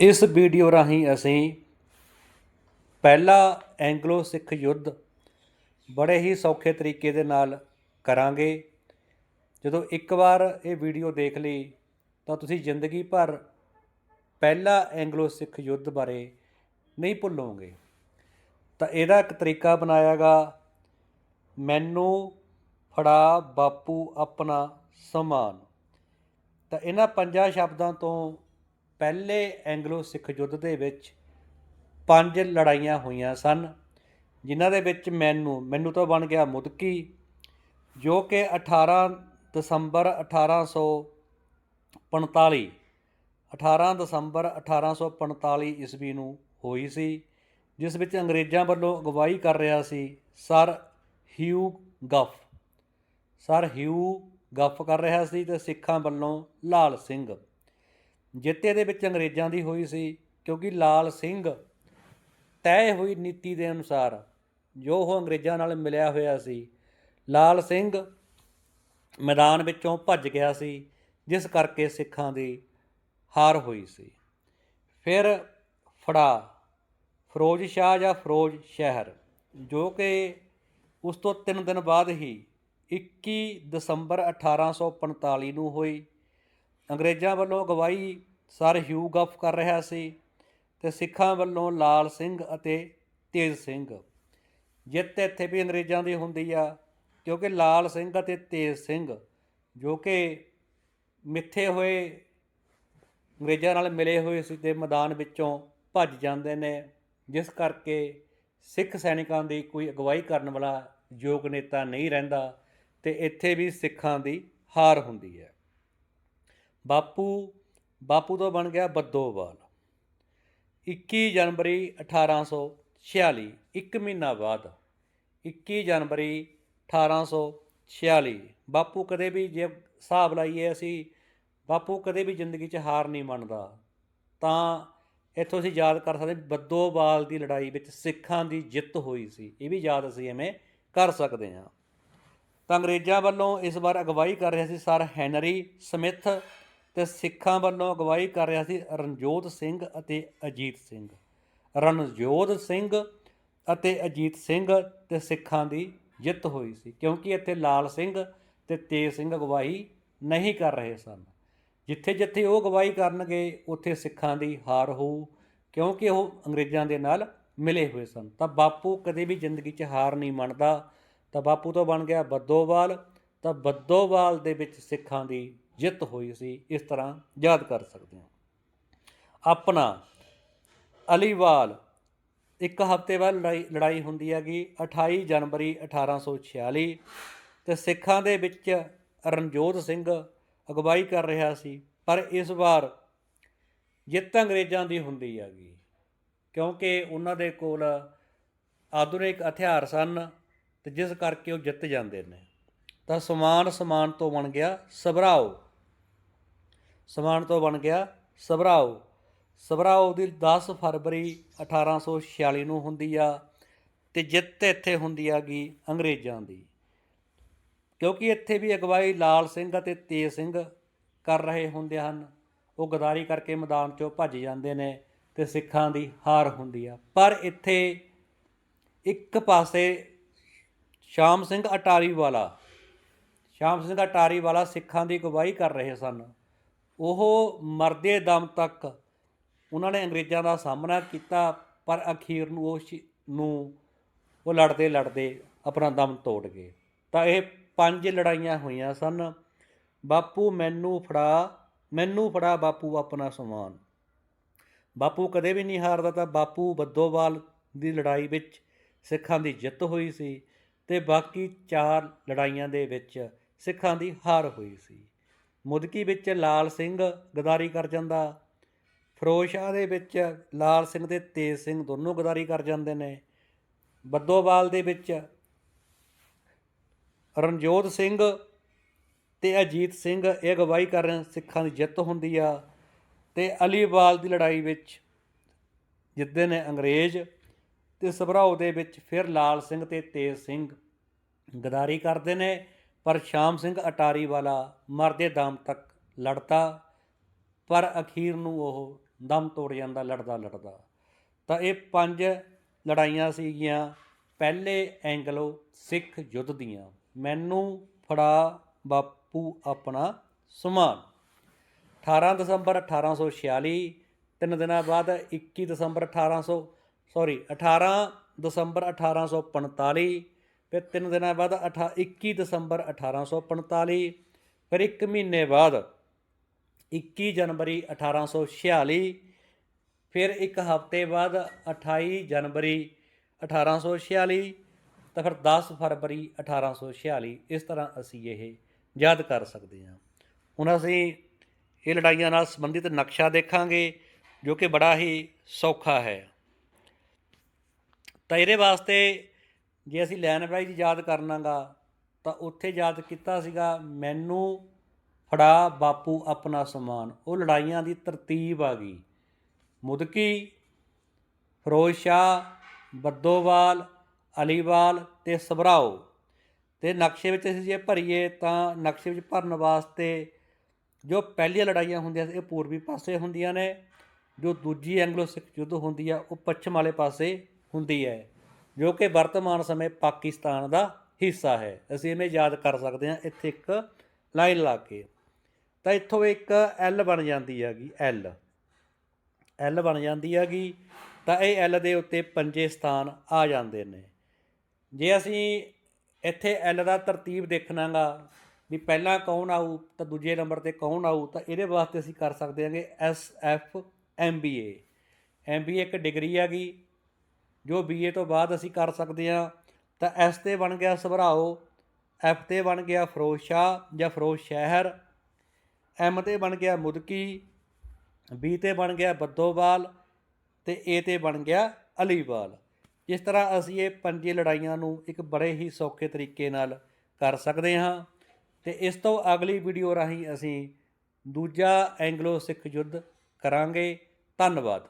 ਇਸ ਵੀਡੀਓ ਰਾਹੀਂ ਅਸੀਂ ਪਹਿਲਾ ਐਂਗਲੋ ਸਿੱਖ ਯੁੱਧ ਬੜੇ ਹੀ ਸੌਖੇ ਤਰੀਕੇ ਦੇ ਨਾਲ ਕਰਾਂਗੇ। ਜਦੋਂ ਇੱਕ ਵਾਰ ਇਹ ਵੀਡੀਓ ਦੇਖ ਲਈ, ਤਾਂ ਤੁਸੀਂ ਜ਼ਿੰਦਗੀ ਭਰ ਪਹਿਲਾ ਐਂਗਲੋ ਸਿੱਖ ਯੁੱਧ ਬਾਰੇ ਨਹੀਂ ਭੁੱਲੋਗੇ। ਤਾਂ ਇਹਦਾ ਇੱਕ ਤਰੀਕਾ ਬਣਾਇਆਗਾ, ਮੈਨੂੰ ਫੜਾ ਬਾਪੂ ਆਪਣਾ ਸਮਾਨ। ਤਾਂ ਇਹਨਾਂ ਪੰਜਾਂ ਸ਼ਬਦਾਂ ਤੋਂ ਪਹਿਲੇ ਐਂਗਲੋ ਸਿੱਖ ਯੁੱਧ ਦੇ ਵਿੱਚ ਪੰਜ ਲੜਾਈਆਂ ਹੋਈਆਂ ਸਨ, ਜਿਨ੍ਹਾਂ ਦੇ ਵਿੱਚ ਮੈਨੂੰ ਮੈਨੂੰ ਤਾਂ ਬਣ ਗਿਆ ਮੁਦਕੀ, ਜੋ ਕਿ 18 ਦਸੰਬਰ 1845 18 ਦਸੰਬਰ 1845 ਈਸਵੀ ਨੂੰ ਹੋਈ ਸੀ, ਜਿਸ ਵਿੱਚ ਅੰਗਰੇਜ਼ਾਂ ਵੱਲੋਂ ਅਗਵਾਈ ਕਰ ਰਿਹਾ ਸੀ sir Hugh Gough. Sir Hugh Gough ਕਰ ਰਿਹਾ ਸੀ ਤੇ ਸਿੱਖਾਂ ਵੱਲੋਂ ਲਾਲ ਸਿੰਘ। ਜਿੱਤੇ ਦੇ ਵਿੱਚ ਅੰਗਰੇਜ਼ਾਂ ਦੀ ਹੋਈ ਸੀ, ਕਿਉਂਕਿ ਲਾਲ ਸਿੰਘ ਤੈਅ ਹੋਈ ਨੀਤੀ ਦੇ ਅਨੁਸਾਰ ਜੋ ਉਹ ਅੰਗਰੇਜ਼ਾਂ ਨਾਲ ਮਿਲਿਆ ਹੋਇਆ ਸੀ, ਲਾਲ ਸਿੰਘ ਮੈਦਾਨ ਵਿੱਚੋਂ ਭੱਜ ਗਿਆ ਸੀ, ਜਿਸ ਕਰਕੇ ਸਿੱਖਾਂ ਦੀ ਹਾਰ ਹੋਈ ਸੀ। ਫਿਰ ਫੜਾ, ਫਿਰੋਜ਼ ਸ਼ਾਹ ਜਾਂ ਫਿਰੋਜ਼ ਸ਼ਹਿਰ, ਜੋ ਕਿ ਉਸ ਤੋਂ 3 ਦਿਨ ਬਾਅਦ ਹੀ 21 ਦਸੰਬਰ 1845 ਨੂੰ ਹੋਈ। ਅੰਗਰੇਜ਼ਾਂ ਵੱਲੋਂ ਅਗਵਾਈ ਸਰ ਹਿਊ ਗੱਫ ਕਰ ਰਿਹਾ ਸੀ ਤੇ ਸਿੱਖਾਂ ਵੱਲੋਂ ਲਾਲ ਸਿੰਘ ਅਤੇ ਤੇਜ ਸਿੰਘ। ਜਿੱਤ ਇੱਥੇ ਵੀ ਅੰਗਰੇਜ਼ਾਂ ਦੀ ਹੁੰਦੀ ਆ, ਕਿਉਂਕਿ ਲਾਲ ਸਿੰਘ ਅਤੇ ਤੇਜ ਸਿੰਘ, ਜੋ ਕਿ ਮਿੱਥੇ ਹੋਏ, ਅੰਗਰੇਜ਼ਾਂ ਨਾਲ ਮਿਲੇ ਹੋਏ ਸੀ ਤੇ ਮੈਦਾਨ ਵਿੱਚੋਂ ਭੱਜ ਜਾਂਦੇ ਨੇ। ਜਿਸ ਕਰਕੇ ਸਿੱਖ ਸੈਨਿਕਾਂ ਦੀ ਕੋਈ ਅਗਵਾਈ ਕਰਨ ਵਾਲਾ ਯੋਗ ਨੇਤਾ ਨਹੀਂ ਰਹਿੰਦਾ ਤੇ ਇੱਥੇ ਵੀ ਸਿੱਖਾਂ ਦੀ ਹਾਰ ਹੁੰਦੀ ਹੈ। ਬਾਪੂ ਬਾਪੂ ਤੋਂ ਬਣ ਗਿਆ ਬੱਦੋਵਾਲ 21 ਜਨਵਰੀ 1846 ਇੱਕ ਮਹੀਨਾ ਬਾਅਦ। 21 ਜਨਵਰੀ 1846 ਬਾਪੂ ਕਦੇ ਵੀ ਜੇ ਹਿਸਾਬ ਲਾਈਏ ਅਸੀਂ, ਬਾਪੂ ਕਦੇ ਵੀ ਜ਼ਿੰਦਗੀ 'ਚ ਹਾਰ ਨਹੀਂ ਮੰਨਦਾ। ਤਾਂ ਇੱਥੋਂ ਅਸੀਂ ਯਾਦ ਕਰ ਸਕਦੇ ਬੱਦੋਵਾਲ ਦੀ ਲੜਾਈ ਵਿੱਚ ਸਿੱਖਾਂ ਦੀ ਜਿੱਤ ਹੋਈ ਸੀ। ਇਹ ਵੀ ਯਾਦ ਅਸੀਂ ਐਵੇਂ ਕਰ ਸਕਦੇ ਹਾਂ। ਤਾਂ ਅੰਗਰੇਜ਼ਾਂ ਵੱਲੋਂ ਇਸ ਵਾਰ ਅਗਵਾਈ ਕਰ ਰਿਹਾ ਸੀ ਸਰ ਹੈਨਰੀ ਸਮਿਥ ਤੇ ਸਿੱਖਾਂ ਵੱਲੋਂ ਅਗਵਾਈ ਕਰ ਰਿਹਾ ਸੀ ਰਣਜੋਤ ਸਿੰਘ ਅਤੇ ਅਜੀਤ ਸਿੰਘ। ਰਣਜੋਤ ਸਿੰਘ ਅਤੇ ਅਜੀਤ ਸਿੰਘ ਤੇ ਸਿੱਖਾਂ ਦੀ ਜਿੱਤ ਹੋਈ ਸੀ, ਕਿਉਂਕਿ ਇੱਥੇ ਲਾਲ ਸਿੰਘ ਤੇ ਤੇਜ ਸਿੰਘ ਅਗਵਾਈ ਨਹੀਂ ਕਰ ਰਹੇ ਸਨ। ਜਿੱਥੇ ਜਿੱਥੇ ਉਹ ਅਗਵਾਈ ਕਰਨਗੇ, ਉੱਥੇ ਸਿੱਖਾਂ ਦੀ ਹਾਰ ਹੋਊ, ਕਿਉਂਕਿ ਉਹ ਅੰਗਰੇਜ਼ਾਂ ਦੇ ਨਾਲ ਮਿਲੇ ਹੋਏ ਸਨ। ਤਾਂ ਬਾਪੂ ਕਦੇ ਵੀ ਜ਼ਿੰਦਗੀ 'ਚ ਹਾਰ ਨਹੀਂ ਮੰਨਦਾ। ਤਾਂ ਬਾਪੂ ਤੋਂ ਬਣ ਗਿਆ ਬੱਦੋਵਾਲ। ਤਾਂ ਬੱਦੋਵਾਲ ਦੇ ਵਿੱਚ ਸਿੱਖਾਂ ਦੀ ਜਿੱਤ ਹੋਈ ਸੀ ਇਸ ਤਰ੍ਹਾਂ ਯਾਦ ਕਰ ਸਕਦੇ ਹਾਂ। ਆਪਣਾ ਅਲੀਵਾਲ ਇੱਕ ਹਫ਼ਤੇ ਬਾਅਦ ਲੜਾਈ ਲੜਾਈ ਹੁੰਦੀ ਹੈਗੀ 28 ਜਨਵਰੀ 1846 ਤੇ ਸਿੱਖਾਂ ਦੇ ਵਿੱਚ ਰਣਜੋਤ ਸਿੰਘ ਅਗਵਾਈ ਕਰ ਰਿਹਾ ਸੀ। ਪਰ ਇਸ ਵਾਰ ਜਿੱਤ ਅੰਗਰੇਜ਼ਾਂ ਦੀ ਹੁੰਦੀ ਹੈਗੀ ਕਿਉਂਕਿ ਉਹਨਾਂ ਦੇ ਕੋਲ ਆਧੁਨਿਕ ਹਥਿਆਰ ਸਨ ਤੇ ਜਿਸ ਕਰਕੇ ਉਹ ਜਿੱਤ ਜਾਂਦੇ ਨੇ। ਤਾਂ ਸਮਾਨ ਸਮਾਨ ਤੋਂ ਬਣ ਗਿਆ ਸਬਰਾਓ ਸਮਾਨ ਤੋਂ ਬਣ ਗਿਆ ਸਭਰਾਓ। ਸਭਰਾਓ ਦੀ 10 ਫਰਵਰੀ 1846 ਨੂੰ ਹੁੰਦੀ ਆ ਤੇ ਜਿੱਤ ਇੱਥੇ ਹੁੰਦੀ ਆਗੀ ਅੰਗਰੇਜ਼ਾਂ ਦੀ। ਕਿਉਂਕਿ ਇੱਥੇ ਵੀ ਅਗਵਾਈ ਲਾਲ ਸਿੰਘ ਅਤੇ ਤੇਜ ਸਿੰਘ ਕਰ ਰਹੇ ਹੁੰਦੇ ਹਨ। ਉਹ ਗਦਾਰੀ ਕਰਕੇ ਮੈਦਾਨ ਚੋਂ ਭੱਜ ਜਾਂਦੇ ਨੇ ਤੇ ਸਿੱਖਾਂ ਦੀ ਹਾਰ ਹੁੰਦੀ ਆ। ਪਰ ਇੱਥੇ ਇੱਕ ਪਾਸੇ ਸ਼ਾਮ ਸਿੰਘ ਅਟਾਰੀ ਵਾਲਾ ਸ਼ਾਮ ਸਿੰਘ ਅਟਾਰੀ ਵਾਲਾ ਸਿੱਖਾਂ ਦੀ ਅਗਵਾਈ ਕਰ ਰਹੇ ਸਨ। ਉਹ ਮਰਦੇ ਦਮ ਤੱਕ ਉਹਨਾਂ ਨੇ ਅੰਗਰੇਜ਼ਾਂ ਦਾ ਸਾਹਮਣਾ ਕੀਤਾ, ਪਰ ਅਖੀਰ ਨੂੰ ਉਹ ਸ਼ੀ- ਨੂੰ ਉਹ ਲੜਦੇ ਲੜਦੇ ਆਪਣਾ ਦਮ ਤੋੜ ਗਏ। ਤਾਂ ਇਹ ਪੰਜ ਲੜਾਈਆਂ ਹੋਈਆਂ ਸਨ। ਬਾਪੂ ਮੈਨੂੰ ਫੜਾ ਮੈਨੂੰ ਫੜਾ ਬਾਪੂ ਆਪਣਾ ਸਮਾਨ। ਬਾਪੂ ਕਦੇ ਵੀ ਨਹੀਂ ਹਾਰਦਾ ਤਾਂ ਬਾਪੂ ਬੱਦੋਵਾਲ ਦੀ ਲੜਾਈ ਵਿੱਚ ਸਿੱਖਾਂ ਦੀ ਜਿੱਤ ਹੋਈ ਸੀ ਤੇ ਬਾਕੀ ਚਾਰ ਲੜਾਈਆਂ ਦੇ ਵਿੱਚ ਸਿੱਖਾਂ ਦੀ ਹਾਰ ਹੋਈ ਸੀ। ਮੁਦਕੀ ਵਿੱਚ ਲਾਲ ਸਿੰਘ ਗਦਾਰੀ ਕਰ ਜਾਂਦਾ। ਫਿਰੋਜ਼ ਸ਼ਾਹ ਦੇ ਵਿੱਚ ਲਾਲ ਸਿੰਘ ਤੇ ਤੇਜ ਸਿੰਘ ਦੋਨੋਂ ਗਦਾਰੀ ਕਰ ਜਾਂਦੇ ਨੇ। ਬੱਦੋਵਾਲ ਦੇ ਵਿੱਚ ਰਣਜੋਤ ਸਿੰਘ ਤੇ ਅਜੀਤ ਸਿੰਘ ਇਹ ਅਗਵਾਈ ਕਰ ਰਹੇ ਸਿੱਖਾਂ ਦੀ ਜਿੱਤ ਹੁੰਦੀ ਆ ਤੇ ਅਲੀਵਾਲ ਦੀ ਲੜਾਈ ਵਿੱਚ ਜਿੱਤਦੇ ਨੇ ਅੰਗਰੇਜ਼ ਤੇ ਸਭਰਾਓ ਦੇ ਵਿੱਚ ਫਿਰ ਲਾਲ ਸਿੰਘ ਤੇ ਤੇਜ ਸਿੰਘ ਗਦਾਰੀ ਕਰਦੇ ਨੇ। ਪਰ ਸ਼ਾਮ ਸਿੰਘ ਅਟਾਰੀ ਵਾਲਾ ਮਰਦੇ ਦਮ ਤੱਕ ਲੜਤਾ ਪਰ ਅਖੀਰ ਨੂੰ ਉਹ ਦਮ ਤੋੜ ਜਾਂਦਾ, ਲੜਦਾ ਲੜਦਾ। ਤਾਂ ਇਹ ਪੰਜ ਲੜਾਈਆਂ ਸੀਗੀਆਂ, ਪਹਿਲੇ ਐਂਗਲੋ ਸਿੱਖ ਯੁੱਧ ਦੀਆਂ। ਮੈਨੂੰ ਫੜਾ ਬਾਪੂ ਆਪਣਾ ਸਮਾਨ। 18 ਦਸੰਬਰ 1846 ਤਿੰਨ ਦਿਨਾਂ ਬਾਅਦ 21 ਦਸੰਬਰ 1800 ਸੌਰੀ 18 ਦਸੰਬਰ 1845 ਫਿਰ ਤਿੰਨ ਦਿਨਾਂ ਬਾਅਦ ਅਠਾ 21 ਦਸੰਬਰ 1845 ਫਿਰ ਇੱਕ ਮਹੀਨੇ ਬਾਅਦ 21 ਜਨਵਰੀ 1846 ਫਿਰ ਇੱਕ ਹਫ਼ਤੇ ਬਾਅਦ 28 ਜਨਵਰੀ 1846 ਤਾਂ ਫਿਰ 10 ਫਰਵਰੀ 1846 ਇਸ ਤਰ੍ਹਾਂ ਅਸੀਂ ਇਹ ਯਾਦ ਕਰ ਸਕਦੇ ਹਾਂ। ਹੁਣ ਅਸੀਂ ਇਹ ਲੜਾਈਆਂ ਨਾਲ ਸੰਬੰਧਿਤ ਨਕਸ਼ਾ ਦੇਖਾਂਗੇ, ਜੋ ਕਿ ਬੜਾ ਹੀ ਸੌਖਾ ਹੈ। ਤਾਂ ਇਹਦੇ ਵਾਸਤੇ ਜੇ ਅਸੀਂ ਲਾਈਨ ਵਾਈਜ਼ ਯਾਦ ਕਰਨਾਗਾ, ਤਾਂ ਉੱਥੇ ਯਾਦ ਕੀਤਾ ਸੀਗਾ, ਮੈਨੂੰ ਫੜਾ ਬਾਪੂ ਆਪਣਾ ਸਮਾਨ। ਉਹ ਲੜਾਈਆਂ ਦੀ ਤਰਤੀਬ ਆ ਗਈ। ਮੁਦਕੀ, ਫਿਰੋਜ਼ ਸ਼ਾਹ, ਬੱਦੋਵਾਲ, ਅਲੀਵਾਲ ਤੇ ਸਭਰਾਓ। ਤੇ ਨਕਸ਼ੇ ਵਿੱਚ ਅਸੀਂ ਜੇ ਭਰੀਏ, ਤਾਂ ਨਕਸ਼ੇ ਵਿੱਚ ਭਰਨ ਵਾਸਤੇ ਜੋ ਪਹਿਲੀਆਂ ਲੜਾਈਆਂ ਹੁੰਦੀਆਂ ਸੀ, ਇਹ ਪੂਰਬੀ ਪਾਸੇ ਹੁੰਦੀਆਂ ਨੇ। ਜੋ ਦੂਜੀ ਐਂਗਲੋ ਸਿੱਖ ਯੁੱਧ ਹੁੰਦੀ ਆ, ਉਹ ਪੱਛਮ ਵਾਲੇ ਪਾਸੇ ਹੁੰਦੀ ਹੈ। ਜੋ ਕਿ ਵਰਤਮਾਨ ਸਮੇਂ ਪਾਕਿਸਤਾਨ ਦਾ ਹਿੱਸਾ ਹੈ। ਅਸੀਂ ਇਹਨੂੰ ਯਾਦ ਕਰ ਸਕਦੇ ਹਾਂ, ਇੱਥੇ ਇੱਕ ਲਾਈਨ ਲਾ ਕੇ। ਤਾਂ ਇੱਥੋਂ ਇੱਕ ਐਲ ਬਣ ਜਾਂਦੀ ਹੈਗੀ ਐਲ ਐਲ ਬਣ ਜਾਂਦੀ ਹੈਗੀ, ਤਾਂ ਇਹ ਐਲ ਦੇ ਉੱਤੇ ਪੰਜੇ ਸਥਾਨ ਆ ਜਾਂਦੇ ਨੇ। ਜੇ ਅਸੀਂ ਇੱਥੇ ਐਲ ਦਾ ਤਰਤੀਬ ਦੇਖਣਾਗਾ, ਵੀ ਪਹਿਲਾਂ ਕੌਣ ਆਊ, ਤਾਂ ਦੂਜੇ ਨੰਬਰ ਤੇ ਕੌਣ ਆਊ, ਤਾਂ ਇਹਦੇ ਵਾਸਤੇ ਅਸੀਂ ਕਰ ਸਕਦੇ ਹਾਂਗੇ S F M B A M B A ਇੱਕ ਡਿਗਰੀ ਹੈਗੀ ਜੋ ਬੀ ਏ ਤੋਂ ਬਾਅਦ ਅਸੀਂ ਕਰ ਸਕਦੇ ਹਾਂ, ਤਾਂ ਐਸ ਤੇ ਬਣ ਗਿਆ ਸਭਰਾਓ ਐਫ ਤੇ ਬਣ ਗਿਆ ਫਿਰੋਜ਼ ਸ਼ਾਹ ਜਾਂ ਫਿਰੋਜ਼ ਸ਼ਹਿਰ ਐਮ ਤੇ ਬਣ ਗਿਆ ਮੁਦਕੀ ਬੀ ਤੇ ਬਣ ਗਿਆ ਬੱਦੋਵਾਲ ਤੇ ਏ ਤੇ ਬਣ ਗਿਆ ਅਲੀਵਾਲ। ਇਸ ਤਰ੍ਹਾਂ ਅਸੀਂ ਇਹ ਪੰਜੇ ਲੜਾਈਆਂ ਨੂੰ ਇੱਕ ਬੜੇ ਹੀ ਸੌਖੇ ਤਰੀਕੇ ਨਾਲ ਕਰ ਸਕਦੇ ਹਾਂ। ਤੇ ਇਸ ਤੋਂ ਅਗਲੀ ਵੀਡੀਓ ਰਾਹੀਂ ਅਸੀਂ ਦੂਜਾ ਐਂਗਲੋ ਸਿੱਖ ਯੁੱਧ ਕਰਾਂਗੇ। ਧੰਨਵਾਦ।